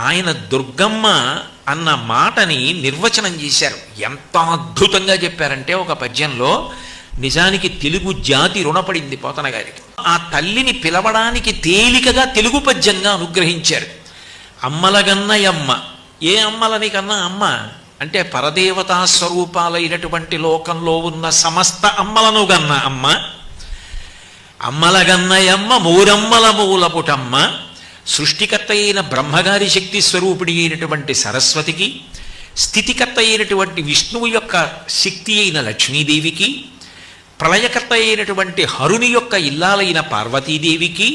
ఆయన దుర్గమ్మ అన్న మాటని నిర్వచనం చేశారు. ఎంత అద్భుతంగా చెప్పారంటే ఒక పద్యంలో నిజానికి తెలుగు జాతి రుణపడింది పోతన గారికి. ఆ తల్లిని పిలవడానికి తేలికగా తెలుగు పద్యంగా అనుగ్రహించారు. అమ్మలగన్నయమ్మ ఏ అమ్మలని కన్నా అమ్మ? అంటే పరదేవతా స్వరూపాలైనటువంటి లోకంలో ఉన్న సమస్త అమ్మలను గన్న అమ్మ. అమ్మలగన్నయమ్మ మూరమ్మల మూలపుటమ్మ. సృష్టికర్త అయిన బ్రహ్మగారి శక్తి స్వరూపిణి అయినటువంటి సరస్వతికి స్థితికర్త అయినటువంటి విష్ణువు యొక్క శక్తి అయిన లక్ష్మీదేవికి ప్రళయకర్త అయినటువంటి హరుని యొక్క ఇల్లాలైన పార్వతీదేవికి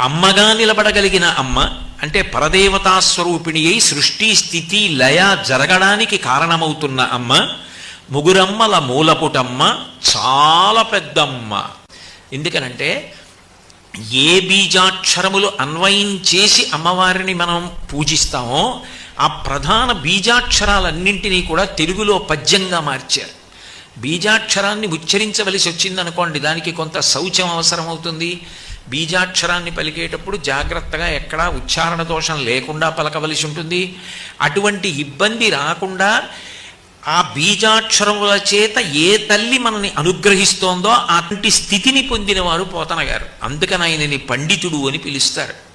అమ్మగా నిలబడగలిగిన అమ్మ అంటే పరదేవతా స్వరూపిణి అయి సృష్టి స్థితి లయ జరగడానికి కారణమవుతున్న అమ్మ ముగురమ్మల మూలపుటమ్మ చాలా పెద్దమ్మ. ఎందుకనంటే ఏ బీజాక్షరములు అన్వయం చేసి అమ్మవారిని మనం పూజిస్తామో ఆ ప్రధాన బీజాక్షరాలన్నింటినీ కూడా తెలుగులో పద్యంగా మార్చారు. బీజాక్షరాన్ని ఉచ్చరించవలసి వచ్చిందనుకోండి దానికి కొంత శౌచం అవసరం అవుతుంది బీజాక్షరాన్ని పలికేటప్పుడు జాగ్రత్తగా ఎక్కడా ఉచ్చారణ దోషం లేకుండా పలకవలసి ఉంటుంది. అటువంటి ఇబ్బంది రాకుండా ఆ బీజాక్షరముల చేత ఏ తల్లి మనని అనుగ్రహిస్తోందో అటువంటి స్థితిని పొందినవారు పోతన గారు అందుకని ఆయనని పండితుడు అని పిలుస్తారు.